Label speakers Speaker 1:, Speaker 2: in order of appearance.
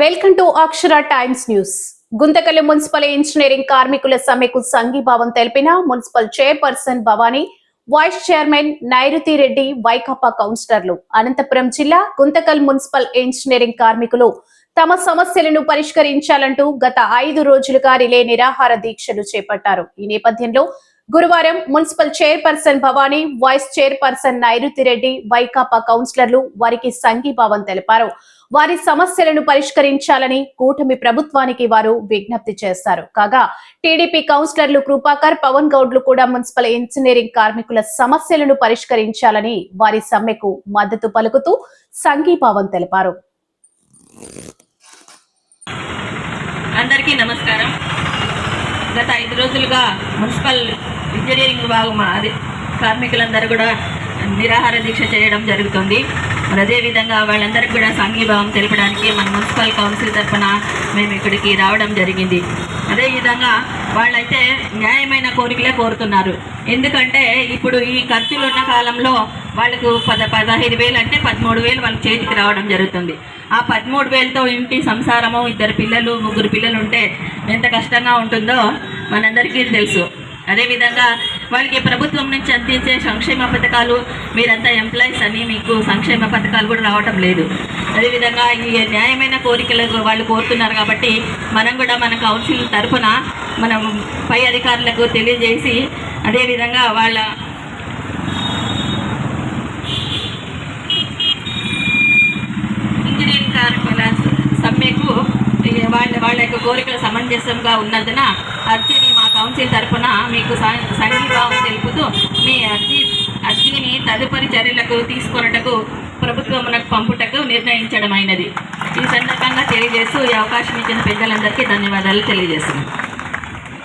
Speaker 1: Welcome to Akshara Times news. గుంతకల్లి municipal engineering కార్మికుల సమ్మెకు సంఘీభావం తెలిపిన municipal chairperson Bhavani vice chairman Nairuti Reddy Vaikapa కౌన్సిలర్లు. అనంతపురం జిల్లా గుంతకల్ మున్సిపల్ ఇంజనీరింగ్ కార్మికులు తమ సమస్యలను పరిష్కరించాలంటూ గత ఐదు రోజులుగా రిలే నిరాహార దీక్షలు చేపట్టారు. ఈ నేపథ్యంలో గురువారం municipal chairperson Bhavani vice chairperson Nairuti Reddy Vaikapa కౌన్సిలర్లు వారికి సంఘీభావం తెలిపారు. వారి సమస్యలను పరిష్కరించాలని కూటమి ప్రభుత్వానికి వారు విజ్ఞప్తి చేశారు. కాగా టీడీపీ కౌన్సిలర్లు కృపాకర్ పవన్ గౌడ్లు కూడా మున్సిపల్ ఇంజనీరింగ్ కార్మికుల సమస్యలను పరిష్కరించాలని వారి సమ్మెకు మద్దతు పలుకుతూ సంఘీభావం తెలిపారు.
Speaker 2: అందరికీ నమస్కారం. గత ఐదు రోజులుగా మున్సిపల్ ఇంజనీరింగ్ విభాగం అది కార్మికులందరూ కూడా నిరాహార దీక్ష చేయడం జరుగుతుంది. మరి అదేవిధంగా వాళ్ళందరికీ కూడా సంఘీభావం తెలపడానికి మన మున్సిపల్ కౌన్సిల్ తరఫున మేము ఇక్కడికి రావడం జరిగింది. అదేవిధంగా వాళ్ళైతే న్యాయమైన కోరికలే కోరుతున్నారు. ఎందుకంటే ఇప్పుడు ఈ ఖర్చులు ఉన్న కాలంలో వాళ్ళకు పద పదహైదు వేలు అంటే పదమూడు వేలు వాళ్ళ చేతికి రావడం జరుగుతుంది. ఆ పదమూడు వేలతో ఇంటి సంసారము ఇద్దరు పిల్లలు ముగ్గురు పిల్లలు ఉంటే ఎంత కష్టంగా ఉంటుందో మనందరికీ తెలుసు. అదేవిధంగా వాళ్ళకి ప్రభుత్వం నుంచి అందించే సంక్షేమ పథకాలు మీరంతా ఎంప్లాయీస్ అని మీకు సంక్షేమ పథకాలు కూడా రావటం లేదు. అదేవిధంగా ఈ న్యాయమైన కోరికలు వాళ్ళు కోరుతున్నారు కాబట్టి మనం కూడా మన కౌన్సిల్ తరఫున మనం పై అధికారులకు తెలియజేసి అదేవిధంగా వాళ్ళ ఇంజనీరింగ్ కార్మికుల సమ్మెకు ఈ వాళ్ళ వాళ్ళ యొక్క కోరికలు సమంజసంగా ఉన్నందున అర్జీని మా కౌన్సిల్ తరఫున మీకు స- సంఘీభావం తెలుపుతూ మీ అర్జీ అర్జీని తదుపరి చర్యలకు తీసుకొనుటకు ప్రభుత్వమునకు పంపుటకు నిర్ణయించడమైనది. ఈ సందర్భంగా తెలియజేస్తూ ఈ అవకాశం ఇచ్చిన పెద్దలందరికీ ధన్యవాదాలు తెలియజేస్తున్నాను.